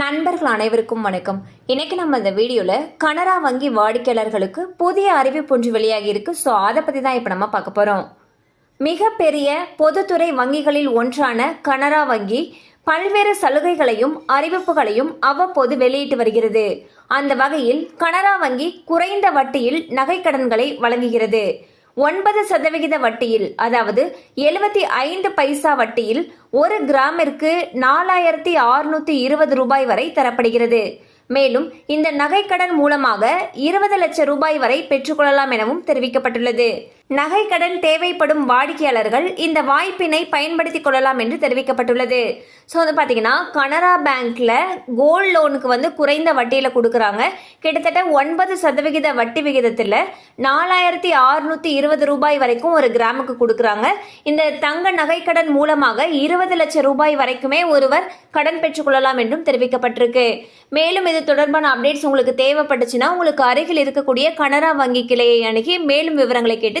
நண்பர்கள் அனைவருக்கும் வணக்கம். இன்னைக்கு நம்ம இந்த வீடியோவில் கனரா வங்கி வாடிக்கையாளர்களுக்கு புதிய அறிவிப்பு ஒன்று வெளியாகி இருக்கு. ஸோ அதை பற்றி தான் இப்போ நம்ம பார்க்க போகிறோம் மிகப்பெரிய பொதுத்துறை வங்கிகளில் ஒன்றான கனரா வங்கி பல்வேறு சலுகைகளையும் அறிவிப்புகளையும் அவ்வப்போது வெளியிட்டு வருகிறது. அந்த வகையில் கனரா வங்கி குறைந்த வட்டியில் நகைக்கடன்களை வழங்குகிறது. ஒன்பது சதவிகித வட்டியில் அதாவது எழுபத்தி ஐந்து பைசா வட்டியில் ஒரு கிராமிற்கு நாலாயிரத்தி ஆறுநூத்தி இருபது ரூபாய் வரை தரப்படுகிறது. மேலும் இந்த நகைக்கடன் மூலமாக இருபது லட்சம் ரூபாய் வரை பெற்றுக்கொள்ளலாம் எனவும் தெரிவிக்கப்பட்டுள்ளது. நகைக்கடன் தேவைப்படும் வாடிக்கையாளர்கள் இந்த வாய்ப்பினை பயன்படுத்திக் கொள்ளலாம் என்று தெரிவிக்கப்பட்டுள்ளது. ஸோ வந்து பார்த்தீங்கன்னா கனரா பேங்க்ல கோல்ட் லோனுக்கு வந்து குறைந்த வட்டியில் கொடுக்குறாங்க. கிட்டத்தட்ட ஒன்பது சதவிகித வட்டி விகிதத்தில் நாலாயிரத்தி அறுநூத்தி இருபது ரூபாய் வரைக்கும் ஒரு கிராமுக்கு கொடுக்குறாங்க. இந்த தங்க நகைக்கடன் மூலமாக இருபது லட்சம் ரூபாய் வரைக்குமே ஒருவர் கடன் பெற்றுக்கொள்ளலாம் என்றும் தெரிவிக்கப்பட்டிருக்கு. மேலும் இது தொடர்பான அப்டேட்ஸ் உங்களுக்கு தேவைப்பட்டுச்சுன்னா உங்களுக்கு அருகில் இருக்கக்கூடிய கனரா வங்கி கிளையை அணுகி மேலும் விவரங்களை கேட்டு